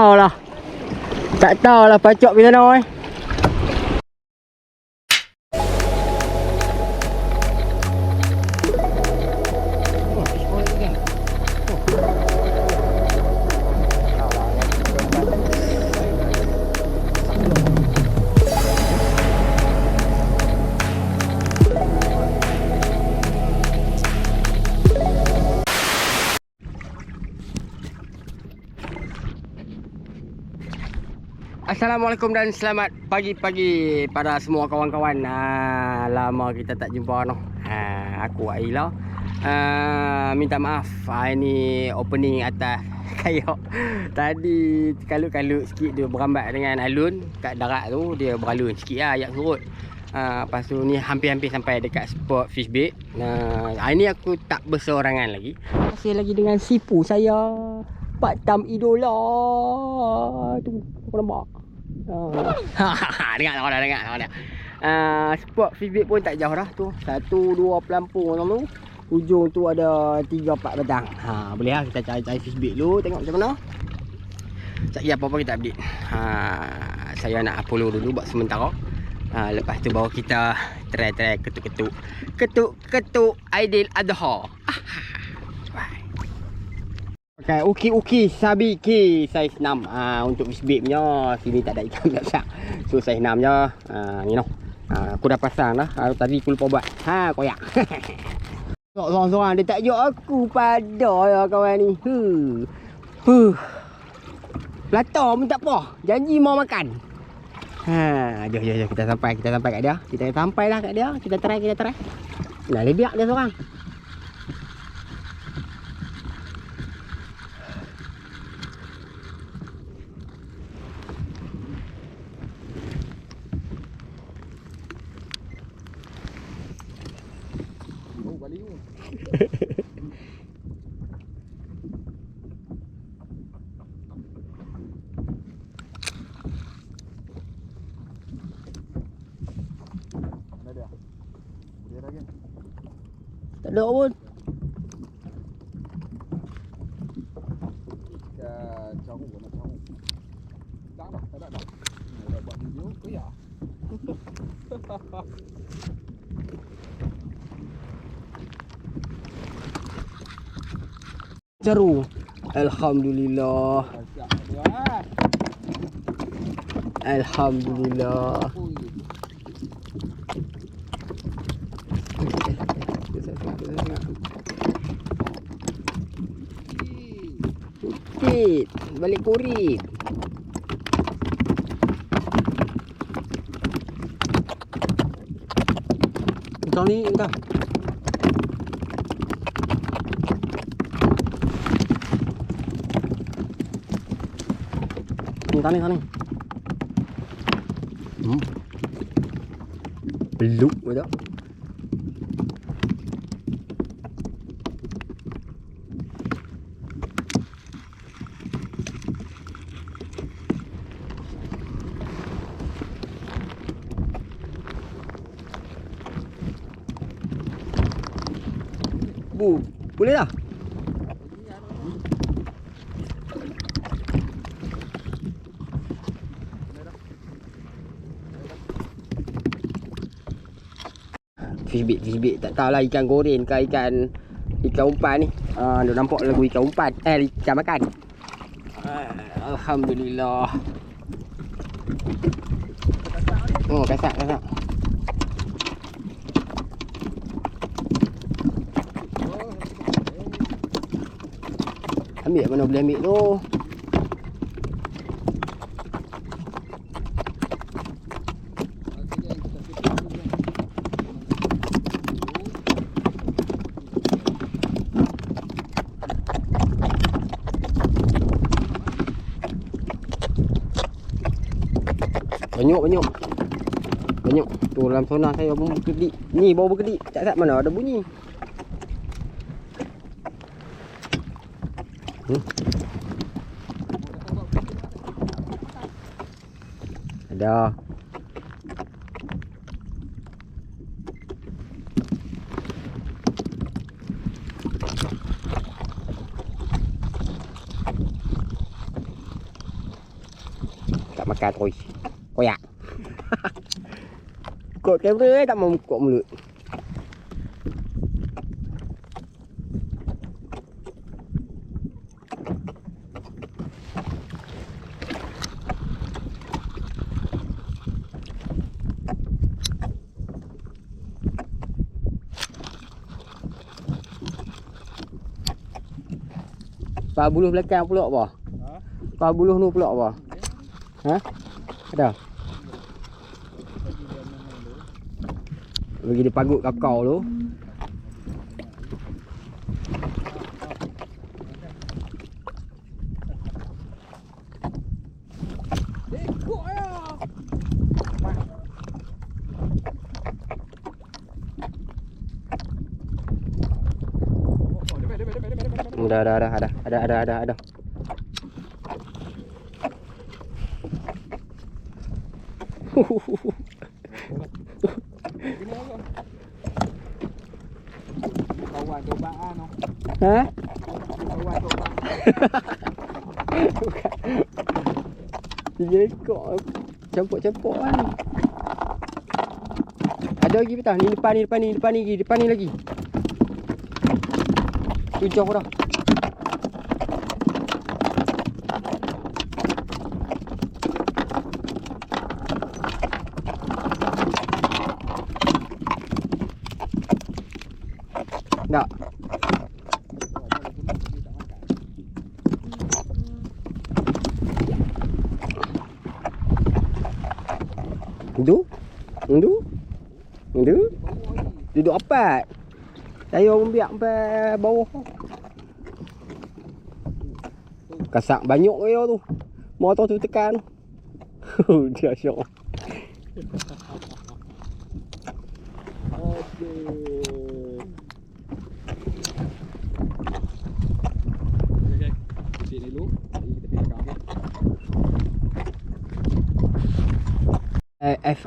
tahulah. Tak tahulah pacok bila nak eh. Assalamualaikum dan selamat pagi-pagi pada semua kawan-kawan. Ha, lama kita tak jumpa noh. Ha, aku Aila. Ha, minta maaf. Ha, ini opening atas kayak. Tadi kalut-kalut sikit dia berambat dengan alun kat darat tu dia beralun sikit lah ayat surut. Ha, lepas tu ni hampir-hampir sampai dekat spot fish bait. Ha, ini aku tak berseorangan lagi. Masih lagi dengan sipu saya. Pak Tam Idola. Tu, kau nampak? Ha, dengar lah, dah dengar lah. dah. Uh, spot bait pun tak jauh dah tu. Satu dua pelampung orang tu. Ujung tu ada tiga empat batang. Ha, boleh lah kita cari-cari fish bait dulu tengok macam mana. Sekejap lagi apa-apa kita update. Ha, saya nak upload dulu buat sementara. Ha, lepas tu baru kita try-try ketuk-ketuk. Ketuk-ketuk Aidil Adha. Bye. Pakai uki-uki sabiki saiz 6 ha, untuk fish bait punya sini tak ada ikan biasa. So saiz 6 je. Ha, ni noh. Ha, aku dah pasang dah. Ha, tadi aku lupa buat. Ha koyak. Seorang-seorang dia tak jok aku pada ya kawan ni. Huh. Huh. Pelata pun tak apa. Janji mau makan. Ha, jom jom jom kita sampai kita sampai kat dia. Kita sampai lah kat dia. Kita try kita try. Nak lebiak dia seorang. Mana dia? Boleh lagi. Tak ada pun. Ikan cahu warna cahu. Tak dah, tak ada dah. Ni dah buat video ke ya? Ceru. Alhamdulillah. Alhamdulillah. Ui. Kurit. Balik kurit. Kau ni entah. Ni tani tani. Hmm. Beluk betul. Boleh dah? Fish bait, fish bait. Tak tahulah ikan goreng ke ikan ikan umpan ni. Ah, dia nampak lagu ikan umpan. Eh, ikan makan. Ah, Alhamdulillah. Oh, kasak, kasak. Ambil mana boleh ambil tu. Banyak banyak. Banyak. Tu dalam sonar saya pun berkedip. Ni bau berkedip. Tak tak mana ada bunyi. Hmm. Ada. makan terus. Koyak. Kod kamera eh, tak mau buka mulut. Pak buluh belakang pula apa? Ha? Pak buluh nu pula apa? Ha? Ada? Bagi dia pagut kakao tu. Ekor ya. Oh, depan, depan, depan, ada ada ada ada ada. Kawan cobaan tu. ha? Campur-campur kan. Ada lagi petang ni depan ni depan ni depan ni depan ni lagi. Tu jauh dah. Duduk apat. Saya membiak sampai bawah. Kasak banyak kaya tu. Motor tu tekan. Dia syok.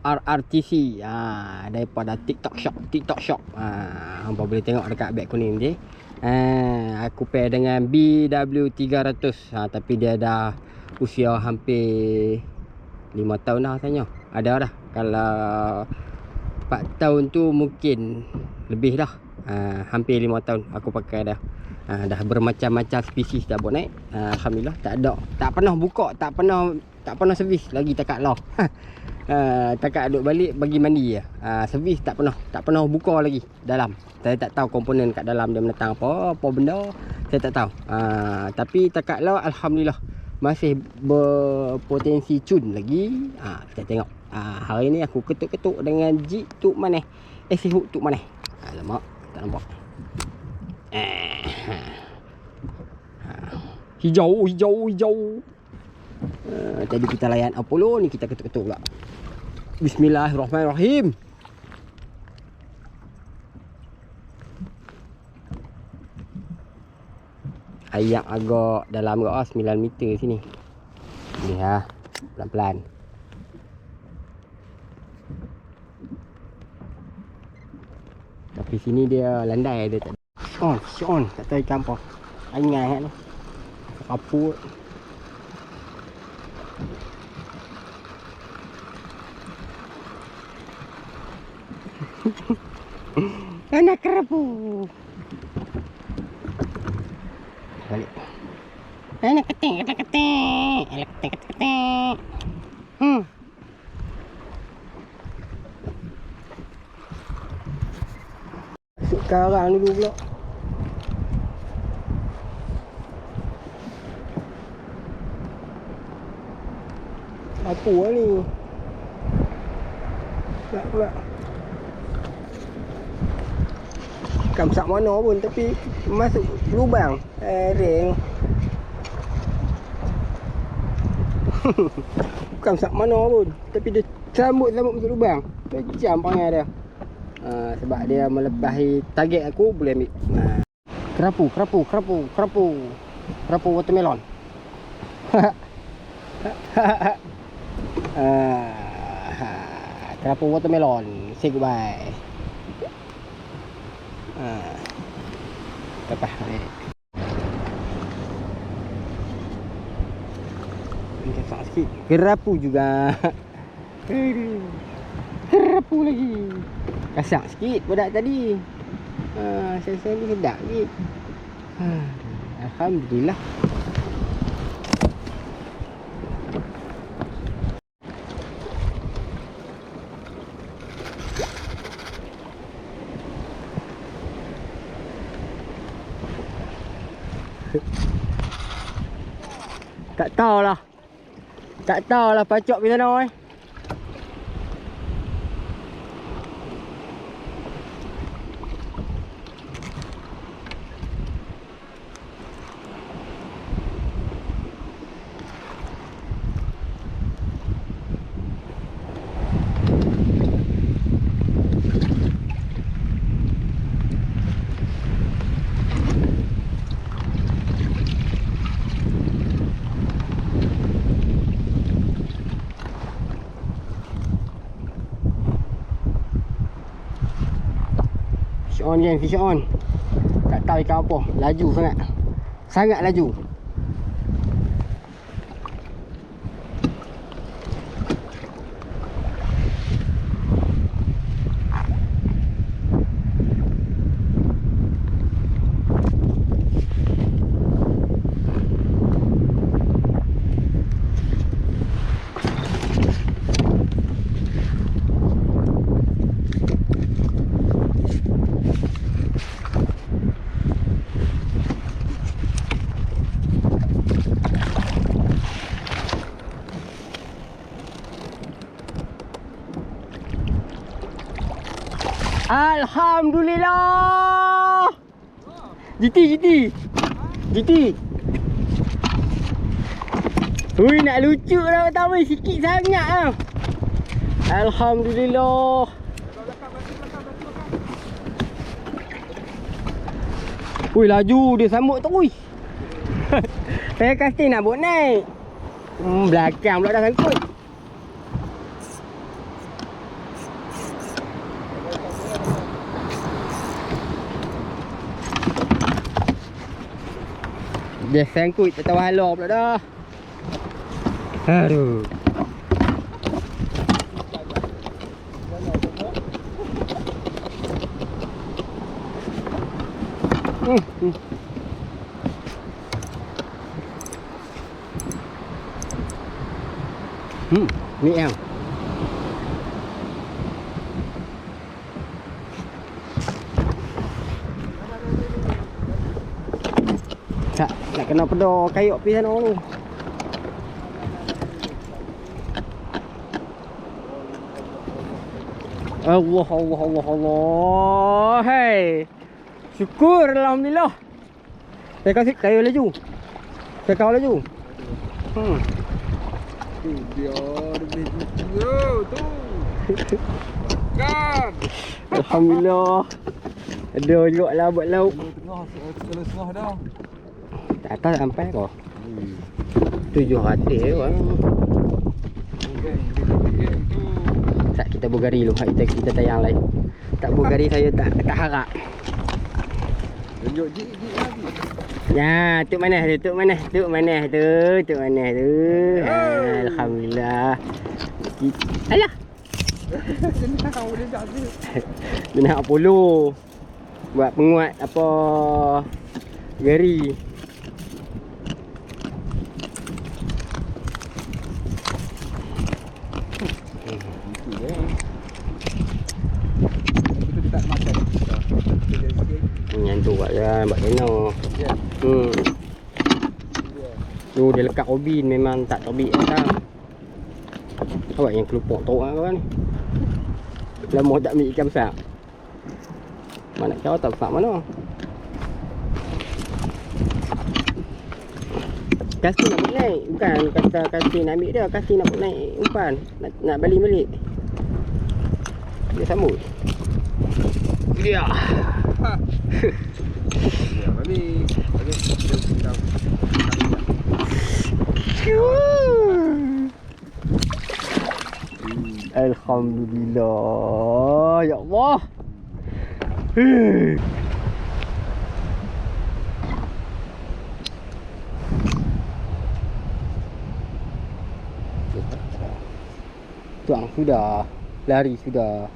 FRRTC ha, daripada TikTok Shop TikTok Shop. Ha, Hampa boleh tengok dekat beg kuning ni ha, Aku pair dengan BW300 ha, Tapi dia dah usia hampir 5 tahun dah tanya. Ada dah. Kalau 4 tahun tu mungkin lebih dah. Ha, Hampir 5 tahun aku pakai dah. Ha, Dah bermacam-macam spesies dah buat naik ha, Alhamdulillah tak ada Tak pernah buka Tak pernah tak pernah servis lagi takat lah Uh, takat duduk balik bagi mandi je. Uh, servis tak pernah, tak pernah buka lagi dalam. Saya tak tahu komponen kat dalam dia menetang apa, apa benda, saya tak tahu. Uh, tapi takat lah alhamdulillah masih berpotensi cun lagi. Ah uh, kita tengok. Uh, hari ni aku ketuk-ketuk dengan jig tu mana? Eh si hook tu mana? Alamak, tak nampak. Eh. Uh, hijau, hijau, hijau. Uh, tadi kita layan Apollo ni kita ketuk-ketuk pula. Bismillahirrahmanirrahim. Ayak agak dalam agak ah 9 meter sini. Ni ha. Pelan-pelan. Tapi sini dia landai dia tak. On, on, tak tahu ikan apa. Angai kan tu. Kaput. Anak kerapu. Balik. Anak keting, keting, keting. Anak keting, keting, keting. Hmm. Sekarang dulu pula. Apa lah ni? Tak pula. Kamsak mana pun tapi masuk lubang. Eh, ring. Kamsak mana pun tapi dia sambut-sambut masuk lubang. Kejam pangai dia. Uh, sebab dia melebihi target aku boleh ambil. Uh. Kerapu, kerapu, kerapu, kerapu. Kerapu watermelon. uh, kerapu watermelon. Say goodbye. Ah. Lepas ni. Ini kesak sikit. Kerapu juga. Aduh. Kerapu lagi. Kasar sikit budak tadi. Ha, saya ni sedap sikit. Ha, Alhamdulillah. Tak tahulah. Tak tahulah pacok pergi sana eh. Fish on je, fish on. Tak tahu ikan apa. Laju sangat. Sangat laju. Alhamdulillah. GT GT. GT. Ui nak lucu lah pertama sikit sangat ah. Alhamdulillah. Ui laju dia sambut tu ui. Saya kasi nak buat naik. Hmm, belakang pula dah sangkut. Dia sangkut tak tahu halau pula dah. Aduh. Hmm, hmm. Hmm, ni em. Tak, nak kena pedor kayuk pergi sana tu. Allah Allah Allah Allah. Hai. Syukur alhamdulillah. Saya kasih kayu laju. Saya kau laju. Hmm. Tu dia lebih lucu tu. Kan. Alhamdulillah. Ada juga lah buat lauk. Tengah tengah tengah dah. Tak atas sampai kau. Kan. Okey, okey tu. Tak kita bugari dulu. Kita kita tayang lain. Tak bugari saya tak tak harap. Tunjuk jik jik lagi. Ya, tu mana tu? Mana? Tu mana tu? Tu mana tu? Ha, Alhamdulillah. Alah, Senang boleh tak tu. polo. Buat penguat apa gari. Kan, buat kena. Ya. Hmm. Lekat obin memang tak terbit dah. Awak yang kelupuk tu lah kawan. Lama tak ambil ikan besar. Mana kau tak besar mana? Kasi nak naik Bukan kata kasi nak ambil dia Kasi nak naik umpan Nak, nak balik balik Dia sambut Dia Ya, Alhamdulillah Ya Allah Hei. Tuang sudah. Lari sudah.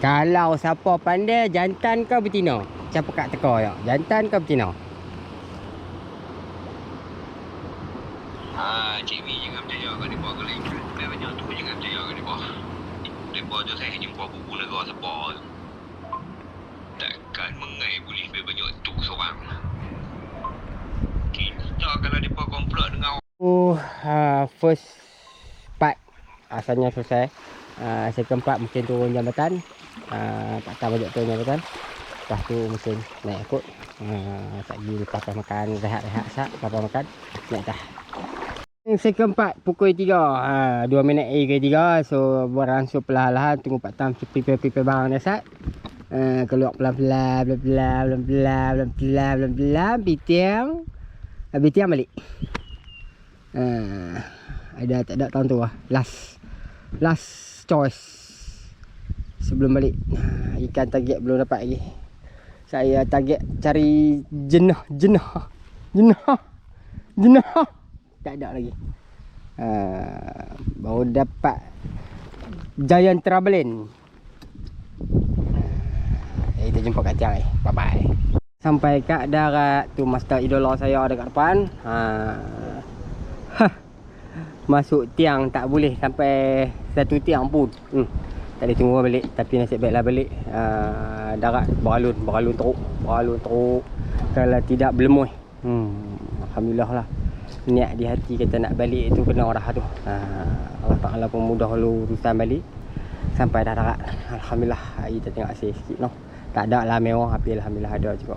Kalau siapa pandai jantan ke betina? Siapa kat teka ya? Jantan ke betina? Ah, Cik Mi jangan percaya kat mereka ke lain. Lebih banyak tu jangan percaya kat mereka. Mereka tu saya jumpa buku negara sebab Takkan mengai boleh lebih banyak tu seorang. Kita kalau mereka komplot dengan Oh, uh, first part asalnya selesai. Uh, second part mungkin turun jambatan. Uh, tak tahu banyak turun jambatan. Lepas tu mungkin naik ikut. Uh, tak pergi lepas makan, rehat-rehat sat. Lepas makan, naik dah. Second part pukul 3 uh, 2 minit A ke 3 So beransur perlahan-lahan Tunggu Pak Tam prepare-prepare barang dia sat uh, Keluar pelan-pelan Pelan-pelan Pelan-pelan Pelan-pelan Pelan-pelan Bitiang Habis tiang balik uh, Ada tak ada tahun tu lah Last Last choice Sebelum balik. Uh, Ikan target belum dapat lagi. Saya target cari jenah Jenah Jenah Jenah Tak ada lagi. Uh, Baru dapat Giant Travelin. Uh, Kita jumpa kat tiang eh Bye bye Sampai kat darat. Tu master idola saya dekat depan. Uh, Hah. Masuk tiang tak boleh sampai satu tiang pun. Hmm. Tak boleh tunggu balik Tapi nasib baiklah balik. Uh, Darat beralun Beralun teruk Beralun teruk. Kalau tidak berlemuh hmm. Alhamdulillah lah. Niat di hati kita nak balik tu kena dah tu uh, Allah Ta'ala pun mudah lu urusan balik. Sampai dah darat. Alhamdulillah Hari kita tengok asyik sikit no. Tak ada lah mewah Tapi Alhamdulillah ada juga.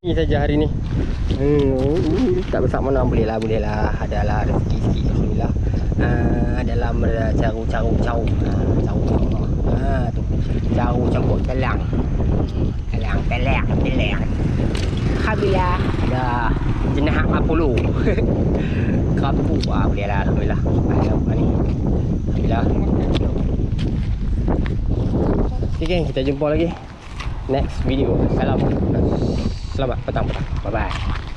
Ini saja hari ni. Hmm, Tak besar mana boleh lah Boleh lah. Adalah rezeki sikit Alhamdulillah uh, Dalam caru-caru Caru Caru uh, tu. Caru campur telang Telang Telang Telang Alhamdulillah. Ada Jenah Apollo. Kerapu ah, Boleh lah Alhamdulillah. Alhamdulillah ni Alhamdulillah. Okay geng, kita jumpa lagi. Next video. Salam. Selamat petang-petang. Bye bye